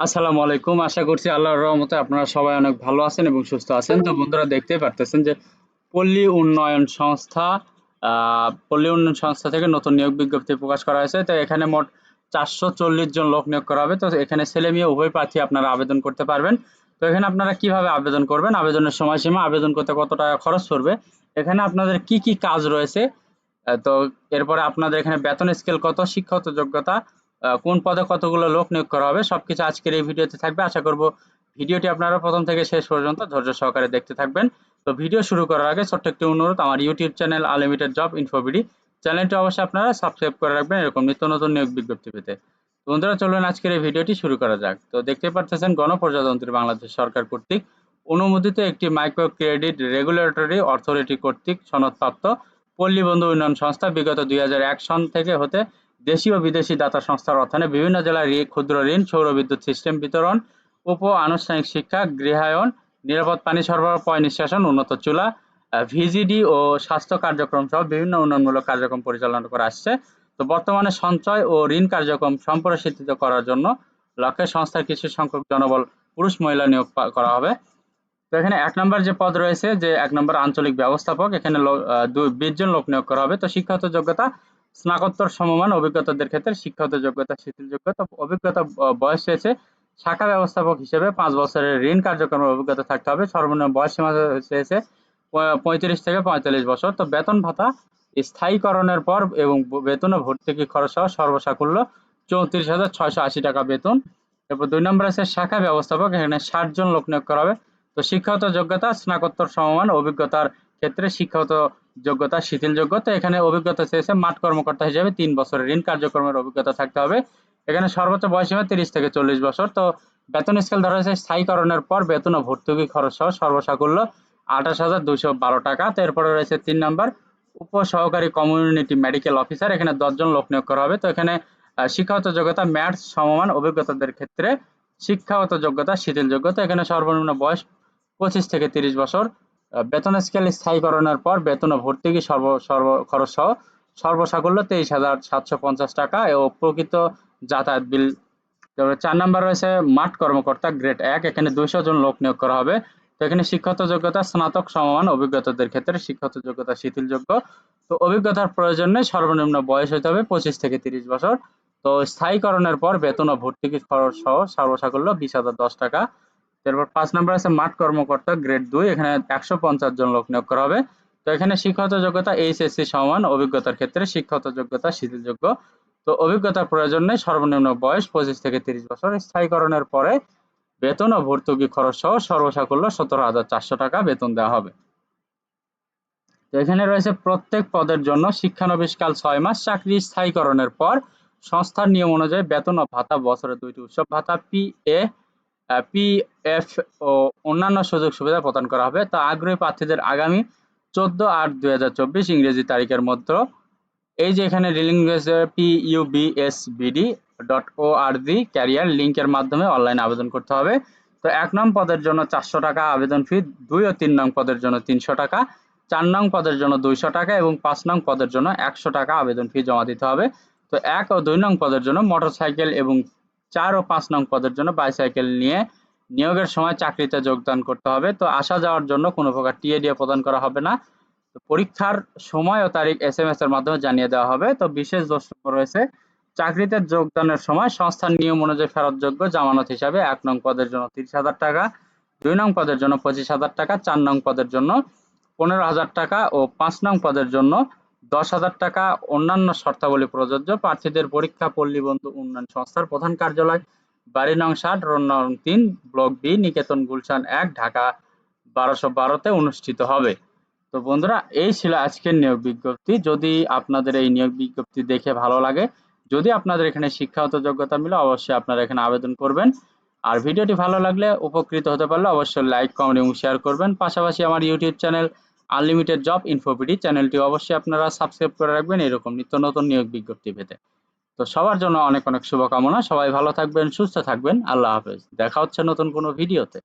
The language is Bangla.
আসসালামু আলাইকুম। আশা করছি আল্লাহর রহমতে আপনারা সবাই অনেক ভালো আছেন এবং সুস্থ আছেন। তো বন্ধুরা দেখতেই পারতেছেন যে পল্লী উন্নয়ন সংস্থা পল্লী উন্নয়ন সংস্থা থেকে নতুন নিয়োগ বিজ্ঞপ্তি প্রকাশ করা হয়েছে। তো এখানে মোট চারশো চল্লিশ জন লোক নিয়োগ করা হবে। তো এখানে ছেলে মেয়ে, উভয় প্রার্থী আপনারা আবেদন করতে পারবেন। তো এখানে আপনারা কীভাবে আবেদন করবেন? আবেদনের সময়সীমা, আবেদন করতে কত টাকা খরচ পড়বে? এখানে আপনাদের কি কি কাজ রয়েছে? তো এরপরে আপনাদের এখানে বেতন স্কেল কত? শিক্ষাগত যোগ্যতা কোন পদে কতগুলো লোক নিয়োগ করা হবে, সবকিছু আজকের এই ভিডিওতে থাকবে। আশা করব ভিডিওটি আপনারা প্রথম থেকে শেষ পর্যন্ত ধৈর্য সহকারে দেখতে থাকবেন। তো ভিডিও শুরু করার আগে ছোট্ট একটি অনুরোধ, আমার YouTube channel unlimited job info B D চ্যানেলটি অবশ্যই আপনারা সাবস্ক্রাইব করে রাখবেন, এরকম নিত্য নতুন নিয়োগ বিজ্ঞপ্তি পেতে। বন্ধুরা, চলুন আজকের এই ভিডিওটি শুরু করা যাক। তো দেখতে পাচ্ছেন, গণপ্রজাতন্ত্রী বাংলাদেশ সরকার কর্তৃক অনুমোদিত একটি মাইক্রো ক্রেডিট রেগুলেটরি অথরিটি কর্তৃক সনদপ্রাপ্ত পল্লী বন্ধু উন্নয়ন সংস্থা বিগত দুই হাজার এক সন থেকে হতে দেশীয় ও বিদেশি দাতা সংস্থার অর্থায়নে বিভিন্ন জেলায় ক্ষুদ্র ঋণ, সৌর বিদ্যুৎ সিস্টেম বিতরণ, উপ আনুষ্ঠানিক শিক্ষা, গৃহায়ন, নিরাপদ পানি সরবরাহ, পয় নিষ্কাশন উন্নত চুলা ভিজিডি ও স্বাস্থ্য কার্যক্রম সহ বিভিন্ন উন্নয়নমূলক কার্যক্রম পরিচালনা করে আসছে। তো বর্তমানে সঞ্চয় ও ঋণ কার্যক্রম সম্প্রসারিত করার জন্য লক্ষ্যে সংস্থার কিছু সংখ্যক জনবল পুরুষ মহিলা নিয়োগ করা হবে। তো এখানে এক নম্বর যে পদ রয়েছে, যে এক নম্বর আঞ্চলিক ব্যবস্থাপক, এখানে দুই বিশ জন লোক নিয়োগ করা হবে। তো শিক্ষাগত যোগ্যতা স্নাতকোত্তর সমমান অভিজ্ঞতাদের ক্ষেত্রে শিক্ষাগত যোগ্যতা, শিথিল যোগ্যতা, অভিজ্ঞতা বয়স হয়েছে শাখা ব্যবস্থাপক হিসেবে পাঁচ বছরের ঋণ কার্যক্রমের অভিজ্ঞতা থাকতে হবে। সর্বনিম্ন বয়স সীমা হয়েছে পঁয়ত্রিশ থেকে পঁয়তাল্লিশ বছর। তো বেতন ভাতা স্থায়ীকরণের পর এবং বেতন ও ভর্তুকি খরচ সহ সর্বসাকুল্য চৌত্রিশ হাজার ছয়শো আশি টাকা বেতন। এরপর দুই নম্বর আছে শাখা ব্যবস্থাপক, এখানে ষাট জন লোক নিয়োগ করা হবে। তো শিক্ষাগত যোগ্যতা, স্নাতকোত্তর সমমান, অভিজ্ঞতার ক্ষেত্রে শিক্ষাগত যোগ্যতা, শিথিল যোগ্যতা, এখানে অভিজ্ঞতা চেয়েছে মাঠ কর্মকর্তা হিসেবে তিন বছরের ঋণ, কার্যক্রমের অভিজ্ঞতা থাকতে হবে। এখানে সর্বোচ্চ বয়সীমা তিরিশ থেকে চল্লিশ বছর। তো বেতন স্কেল ধরা হয়েছে স্থায়ীকরণের পর বেতন ও ভর্তুকি খরচ সহ সর্বসাকুল্য আঠাশ হাজার দুশো বারো টাকা। তো এরপরে রয়েছে তিন নম্বর উপ সহকারী কমিউনিটি মেডিকেল অফিসার এখানে দশজন লোক নিয়োগ করা হবে। তো এখানে শিক্ষাগত যোগ্যতা ম্যাথস সমমান, অভিজ্ঞতাদের ক্ষেত্রে শিক্ষাগত যোগ্যতা, শিথিল যোগ্যতা, এখানে সর্বনিম্ন বয়স পঁচিশ থেকে তিরিশ বছর। বেতন স্কেল স্থায়ীকরণের পর বেতন ও ভর্তুকি সর্ব সর্ব খরচ সহ? সর্বসাকুল্য তেইশ হাজার সাতশো পঞ্চাশ টাকা ও প্রকৃত যাতায়াত বিল। চার নাম্বার রয়েছে মাঠ কর্মকর্তা গ্রেড এক, এখানে দুইশো জন লোক নিয়োগ করা হবে। তো এখানে শিক্ষাগত যোগ্যতা, স্নাতক সমমান, অভিজ্ঞতাদের ক্ষেত্রে শিক্ষাগত যোগ্যতা শিথিলযোগ্য। তো অভিজ্ঞতার প্রয়োজনে সর্বনিম্ন বয়স হতে হবে পঁচিশ থেকে তিরিশ বছর। তো স্থায়ীকরণের পর বেতন ও ভর্তুকি খরচ সহ সর্বসাকুল্য বিশ হাজার দশ টাকা। তারপর পাঁচ নম্বর আছে মাঠ কর্মকর্তা গ্রেড দুই, এখানে একশো পঞ্চাশ জন লোক নিয়োগ করা হবে। তো এখানে শিক্ষাগত যোগ্যতা এইচএসসি সমান, অভিজ্ঞতার ক্ষেত্রে শিক্ষাগত যোগ্যতা, শিথিলযোগ্য। তো অভিজ্ঞতার প্রয়োজন নেই, সর্বনিম্ন বয়স পঁচিশ থেকে তিরিশ বছর। স্থায়ীকরণের পরে বেতন ও ভর্তুকি খরচ সহ সর্বসাকুল্য সতেরো হাজার চারশো টাকা বেতন দেওয়া হবে। তো এখানে রয়েছে প্রত্যেক পদের জন্য শিক্ষানবিশকাল ছয় মাস, চাকরি স্থায়ীকরণের পর সংস্থার নিয়ম অনুযায়ী বেতন ও ভাতা বছরে দুইটি উৎসব, ভাতা পি এ পি এফ ও অন্যান্য সুযোগ সুবিধা প্রদান করা হবে। তা আগ্রহী প্রার্থীদের আগামী চোদ্দ আট দুই হাজার চব্বিশ ইংরেজি তারিখের মধ্যে এই যে এখানে রিলিং রয়েছে P U B S B D dot O R G career লিঙ্কের মাধ্যমে অনলাইনে আবেদন করতে হবে। তো এক নং পদের জন্য চারশো টাকা আবেদন ফি দুই ও তিন নং পদের জন্য তিনশো টাকা, চার নং পদের জন্য দুইশো টাকা এবং পাঁচ নং পদের জন্য একশো টাকা আবেদন ফি জমা দিতে হবে। তো এক ও দুই নং পদের জন্য মোটরসাইকেল এবং চার ও পাঁচ নং পদের জন্য বাইসাইকেল নিয়ে নিয়োগের সময় চাকরিতে যোগদান করতে হবে। তো আসা যাওয়ার জন্য কোনো প্রকার টিএডিএ প্রদান করা হবে না। তো পরীক্ষার সময় ও তারিখ এস এম এস এর মাধ্যমে জানিয়ে দেওয়া হবে। তো বিশেষ দ্রষ্টব্য রয়েছে, চাকরিতে যোগদানের সময় সংস্থার নিয়ম অনুযায়ী ফেরতযোগ্য জামানত হিসাবে এক নং পদের জন্য তিরিশ হাজার টাকা, দুই নং পদের জন্য পঁচিশ হাজার টাকা, চার নং পদের জন্য পনেরো হাজার টাকা ও পাঁচ নং পদের জন্য দশ হাজার টাকা অন্যান্য শর্তাবলী প্রযোজ্য। প্রার্থীদের পরীক্ষা পল্লী বন্ধু উন্নয়ন সংস্থার প্রধান কার্যালয়, বাড়ি নং ষাট নং তিন, ব্লক বি, নিকেতন গুলশান এক, ঢাকা বারোশো বারোতে অনুষ্ঠিত হবে। তো বন্ধুরা, এই ছিল আজকের নিয়োগ বিজ্ঞপ্তি। যদি আপনাদের এই নিয়োগ বিজ্ঞপ্তি দেখে ভালো লাগে, যদি আপনাদের এখানে শিক্ষাগত যোগ্যতা মিলে, অবশ্যই আপনারা এখানে আবেদন করবেন। আর ভিডিওটি ভালো লাগলে, উপকৃত হতে পারলে অবশ্যই লাইক, কমেন্ট এবং শেয়ার করবেন। পাশাপাশি আমার YouTube channel unlimited job info B D চ্যানেলটি অবশ্যই আপনারা সাবস্ক্রাইব করে রাখবেন, এরকম নিত্য নতুন নিয়োগ বিজ্ঞপ্তি পেতে। তো সবার জন্য অনেক অনেক শুভকামনা, সবাই ভালো থাকবেন, সুস্থ থাকবেন, আল্লাহ হাফেজ। দেখা হচ্ছে নতুন কোনো ভিডিওতে।